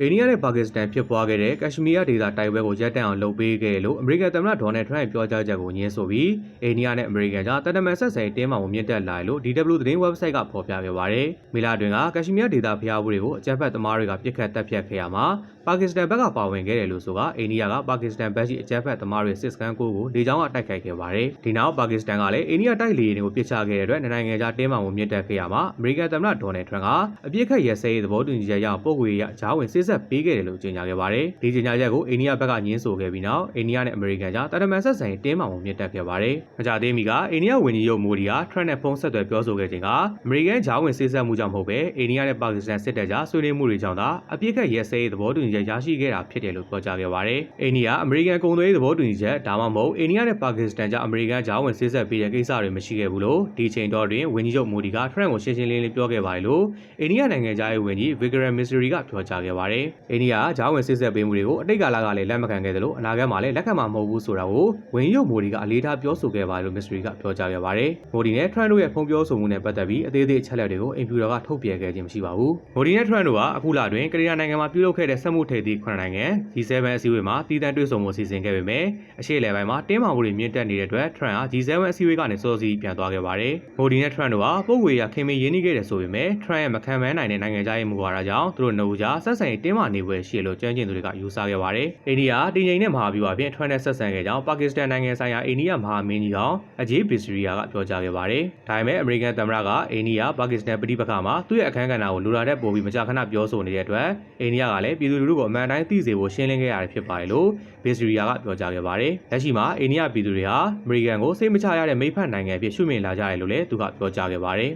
အိန္ဒိယနဲ့ပါကစ္စတန်ဖြစ်ပွားခဲ့တဲ့ကက်ရှမီးယားဒေသတိုက်ပွဲကိုရပ်တန့်အောင်လုပ်ပေးခဲ့တယ်လို့အမေရိကန်သမ္မတဒေါ်နယ်ထရန့်ပြောကြားချက်ကိုညှင်းဆိုပြီးအိန္ဒိယနဲ့အမေရိကန်ကြားတန်တမန်ဆက်ဆံရေးတင်းမာမှုမြင့်တက်လာတယ်လို့ DW သတင်း website ကဖော်ပြခဲ့ပါတယ်။မေလတွင်ကကက်ရှမီးယားဒေသဖျားမှုတွေကိုအကြမ်းဖက်သမားတွေကပြစ်ခတ်တပ်ဖြတ်ခဲ့ရမှာပါကစ္စတန်ဘက်ကပါဝင်ခဲ့တယ်လို့ဆိုကအိန္ဒိယကပါကစ္စတန်ဘက်ရှိအကြမ်းဖက်သမားတွေစစ်စခန်းကိုကိုလေကြောင်းကတိုက်ခိုက်ခဲ့ပါတယ်။ဒီနောက်ပါကစ္စတန်ကလည်းအိန္ဒိယတိုက်လေယာဉ်တွေကိုပစ်ချခဲ့တဲ့အတွက်နိုင်ငံခြားတင်းမာမှုမြင့်တက်ခဲ့ရမှာအမေရိကန်သမ္မတဒေါ်နယ်ထရန့်ကအပြစ်ခတ်ရဲစဲရေးသဘောတူညီချက်ရအောင်ပုံကွေရဂျားဝင်စစ်ဆက်ပေးခဲ့တယ်လို့ကြေညာခဲ့ပါတယ်။ဒီကြေညာချက်ကိုအိန္ဒိယဘက်ကညှင်းဆိုခဲ့ပြီးနောက်အိန္ဒိယနဲ့အမေရိကန်ကြားတာတမန်ဆက်ဆံရေးတင်းမာမှုမြင့်တက်ခဲ့ပါတယ်။မကြသေးမီကအိန္ဒိယဝန်ကြီးချုပ်မိုဒီကထရန့်နဲ့ဖုန်းဆက်သွယ်ပြောဆိုခဲ့ချိန်ကအမေရိကန်ဂျားဝင်စစ်ဆက်မှုကြောင့်မဟုတ်ပဲအိန္ဒိယနဲ့ပါကစ္စတန်စစ်တပ်ကြားဆွေးနွေးမှုတွေကြောင့်သာအပြစ်ခတ်ရဲစဲရေးသဘောတူညီချက်ရရှိခဲ့တာဖြစ်တယ်လို့ပြောကြားခဲ့ပါတယ်။အိန္ဒိယအမေရိကန်ကုန်သွယ်ရေးသဘောတူညီချက်ဒါမှမဟုတ်အိန္ဒိယနဲ့ပါကစ္စတန်ကြားအမေရိကန်ဂျားဝင်စစ်ဆက်ပေးတဲ့ကိစ္စတွေမရှိခဲ့ဘူးလို့ဒီချိန်တော့တွင်ဝန်ကြီးချုပ်မိုဒီကထရန့်ကိုရှင်းရှင်းလင်းလင်းပြောခဲ့ပါတယ်လို့အိန္ဒိယနိုင်ငံသားရေးဝန်ကြီးဗီဂရန်မစ္စရီကပြောကြားခဲ့ပါတယ်။အိန္ဒိယကဂျားဝင်စစ်ဆက်ပေးမှုတွေကိုအတိတ်ကာလကလည်းလက်မခံခဲ့တယ်လို့အနာဂတ်မှာလည်းလက်ခံမှာမဟုတ်ဘူးဆိုတာကိုဝန်ကြီးချုပ်မိုဒီကအလေးထားပြောဆိုခဲ့ပါတယ်လို့မစ္စရီကပြောကြားခဲ့ပါတယ်။မိုဒီနဲ့ထရန့်တို့ရဲ့ဖုံပြောဆိုမှုနဲ့ပတ်သက်ပြီးအသေးသေးအချက်အလက်တွေကိုအင်ဖြူတော်ကထုတ်ပြန်ခဲ့ခြင်းမရှိပါဘူး။မိုဒီနဲ့ထရန့်တို့ကအခုလတွင်ကရီးယားနိုင်ငံမှာပြုလုပ်ခဲ့တဲ့စက်မှုထိပ်သီး9နိုင်ငံ G7 အစည်းအဝေးမှာတည်တံ့တွေ့ဆုံမှုစီစဉ်ခဲ့ပေမဲ့အရှေ့အလယ်ပိုင်းမှာတင်းမာမှုတွေမြင့်တက်နေတဲ့အတွက်ထရန့်ဟာ G7 အစည်းအဝေးကနေစောစီးပြန်သွားခဲ့ပါတယ်။မိုဒီနဲ့ထရန့်တို့ဟာပုံဝေရခင်မင်းရင်းနှီးခဲ့တယ်ဆိုပေမဲ့ထရန့်ရဲ့မခံမနိုင်တဲ့နိုင်ငံခြားရေးမူဝါဒကြောင့်သူတို့နှစ်ဦးကြားဆက်ဆံရေးတင်းမာနေပွဲရှိလို့ကြမ်းကျင်သူတွေကယူဆခဲ့ပါတယ်။အိန္ဒိယတည်ငြိမ်တဲ့မဟာဗျူဟာဖြင့်ထရန့်နဲ့ဆက်ဆံခဲ့ကြောင်းပါကစ္စတန်နိုင်ငံဆိုင်ရာအိန္ဒိယမဟာမင်းကြီးကောင်အဂျေးဘစ္စရီယာကပြောကြားခဲ့ပါတယ်။ဒါပေမဲ့အမေရိကန်သမ္မတကအိန္ဒိယပါကစ္စတန်ပြည်ပခါမှာသူ့ရဲ့အခမ်းကဏ္ဍကိုလူလာတဲ့ပုံပြီးမကြာခဏပြောဆိုနေတဲ့အတွက်အိန္ဒိယကလည်းပြည်သူလူထုကိုအမှန်တိုင်းသိစေဖို့ရှင်းလင်းခဲ့ရတယ်ဖြစ်ပါတယ်လို့ဘစ္စရီယာကပြောကြားခဲ့ပါတယ်။လက်ရှိမှာအိန္ဒိယပြည်သူတွေဟာအမေရိကန်ကိုစိတ်မချရတဲ့မိဖက်နိုင်ငံအဖြစ်ရှုမြင်လာကြတယ်လို့လည်းသူကပြောကြားခဲ့ပါတယ်